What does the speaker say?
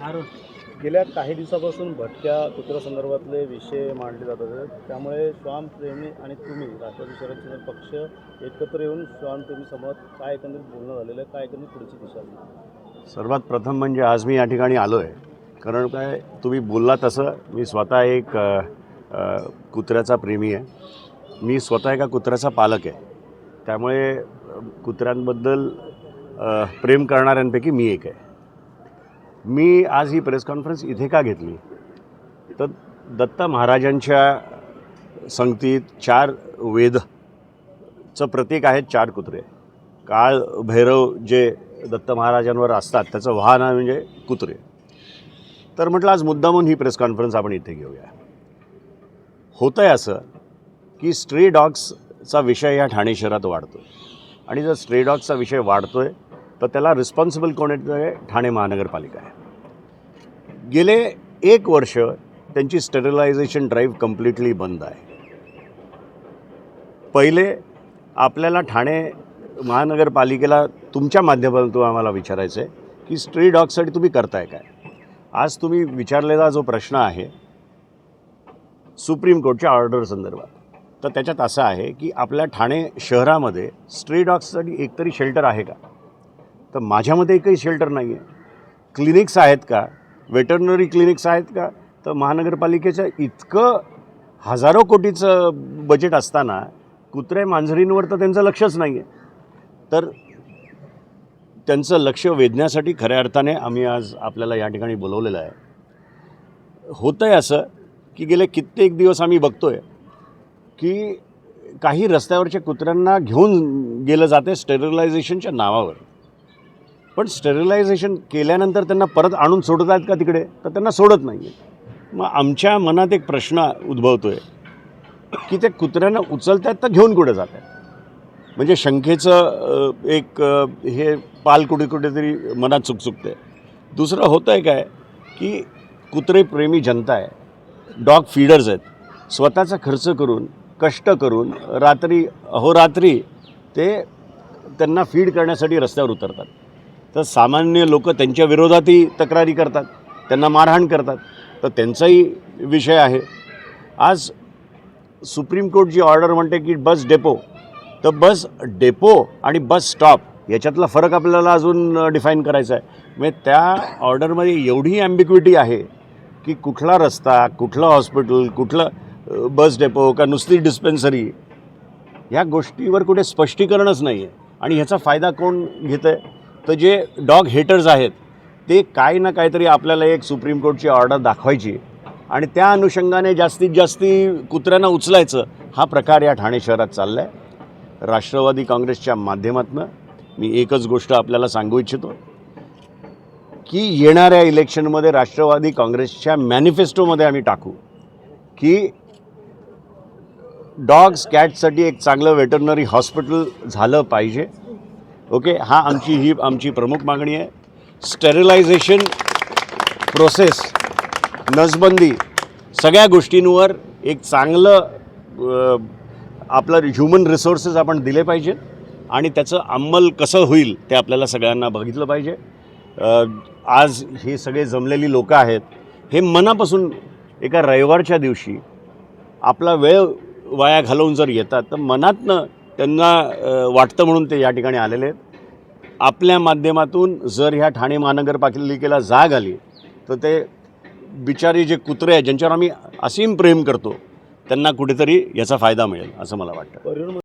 गेल्या काही दिवसापासून भटक्या कुत्र्यासंदर्भातले विषय मांडले जात आहेत त्यामुळे श्वानप्रेमी आणि तुम्ही राष्ट्रवादी शरदचंद्र पक्ष एकत्र येऊन श्वानप्रेमी समोर काय एकंदरीत बोलणं झालेलं आहे काय एकंदरीत पुढची दिशा? सर्वात प्रथम म्हणजे आज मी या ठिकाणी आलो आहे कारण काय तुम्ही बोलला तसं मी स्वतः एक कुत्र्याचा प्रेमी आहे. मी स्वतः एका कुत्र्याचा पालक आहे. त्यामुळे कुत्र्यांबद्दल प्रेम करणाऱ्यांपैकी मी एक आहे. मी आज ही प्रेस कॉन्फरन्स इथे का घेतली? तर दत्त महाराजांच्या संगतीत चार वेदचं प्रतीक आहेत चार कुत्रे. काळ भैरव जे दत्त महाराजांवर असतात त्याचं वाहन आहे म्हणजे कुत्रे. तर म्हटलं आज मुद्दामून ही प्रेस कॉन्फरन्स आपण इथे घेऊया. होतं आहे असं की स्ट्रे डॉग्सचा विषय ह्या ठाणे शहरात वाढतो आणि जर स्ट्रे डॉग्सचा विषय वाढतो आहे तर त्याला रिस्पॉन्सिबल कोण आहे? ठाणे महानगरपालिका आहे. गेले एक वर्ष त्यांची स्टेरिलायझेशन ड्राईव्ह कम्प्लिटली बंद आहे. पहिले आपल्याला ठाणे महानगरपालिकेला तुमच्या माध्यमातून आम्हाला विचारायचं आहे की स्ट्री डॉगसाठी तुम्ही करताय काय? आज तुम्ही विचारलेला जो प्रश्न आहे सुप्रीम कोर्टच्या ऑर्डर संदर्भात तर त्याच्यात असं आहे की आपल्या ठाणे शहरामध्ये स्ट्री डॉग्ससाठी एकतरी शेल्टर आहे का? तर माझ्यामध्ये काही शेल्टर नाही आहे क्लिनिक्स आहेत का? वेटरनरी क्लिनिक्स आहेत का? तर महानगरपालिकेचं इतकं हजारो कोटीचं बजेट असताना कुत्रे मांजरींवर तर त्यांचं लक्षच नाही आहे तर त्यांचं लक्ष वेधण्यासाठी खऱ्या अर्थाने आम्ही आज आपल्याला या ठिकाणी बोलवलेलं आहे. होतं आहे असं की गेले कित्येक दिवस आम्ही बघतो आहे की काही रस्त्यावरच्या कुत्र्यांना घेऊन गेलं जाते स्टेरिलायझेशनच्या नावावर. पण स्टेरिलायझेशन केल्यानंतर त्यांना परत आणून सोडत आहेत का तिकडे? तर त्यांना सोडत नाही आहे मग आमच्या मनात एक प्रश्न उद्भवतो आहे की ते कुत्र्यांना उचलतात तर घेऊन कुठे जात आहेत म्हणजे शंखेचं एक हे पाल कुठे कुठेतरी मनात चुकचुकते दुसरं होतं आहे काय की कुत्रे प्रेमी जनता आहे. डॉग फीडर्स आहेत. स्वतःचा खर्च करून कष्ट करून रात्री अहोरात्री ते त्यांना फीड करण्यासाठी रस्त्यावर उतरतात. तर सामान्य लोक त्यांच्या विरोधातही तक्रारी करतात त्यांना मारहाण करतात. तर त्यांचाही विषय आहे. आज सुप्रीम कोर्ट जी ऑर्डर म्हणते की बस डेपो तर बस डेपो आणि बस स्टॉप याच्यातला फरक आपल्याला अजून डिफाईन करायचा आहे. म्हणजे त्या ऑर्डरमध्ये एवढी ॲम्बिक्विटी आहे की कुठला रस्ता कुठलं हॉस्पिटल कुठलं बस डेपो का नुसती डिस्पेन्सरी ह्या गोष्टीवर कुठे स्पष्टीकरणच नाही आहे आणि ह्याचा फायदा कोण घेतं आहे तर जे डॉग हेटर्स आहेत ते काय ना काहीतरी आपल्याला एक सुप्रीम कोर्टची ऑर्डर दाखवायची आणि त्या अनुषंगाने जास्तीत जास्ती कुत्र्यांना उचलायचं हा प्रकार या ठाणे शहरात चालला आहे राष्ट्रवादी काँग्रेसच्या माध्यमातून मी एकच गोष्ट आपल्याला सांगू इच्छितो की येणाऱ्या इलेक्शनमध्ये राष्ट्रवादी काँग्रेसच्या मॅनिफेस्टोमध्ये आम्ही टाकू की डॉग्स कॅटसाठी एक चांगलं वेटरनरी हॉस्पिटल झालं पाहिजे. ओके? हा आमची ही आमची प्रमुख मागणी आहे. स्टेरिलायझेशन प्रोसेस नसबंदी सगळ्या गोष्टींवर एक चांगलं आपलं ह्युमन रिसोर्सेस आपण दिले पाहिजेत आणि त्याचं अंमल कसं होईल ते आपल्याला सगळ्यांना बघितलं पाहिजे. आज हे सगळे जमलेली लोकं आहेत हे मनापासून एका रविवारच्या दिवशी आपला वेळ वाया घालवून जर येतात तर मनातनं त्यांना वाटतं म्हणून ते या ठिकाणी आलेले आहेत. आपल्या माध्यमातून जर ह्या ठाणे महानगरपालिकेला जाग आली तर ते बिचारी जे कुत्रे आहेत ज्यांच्यावर आम्ही असीम प्रेम करतो त्यांना कुठेतरी याचा फायदा मिळेल असं मला वाटतं.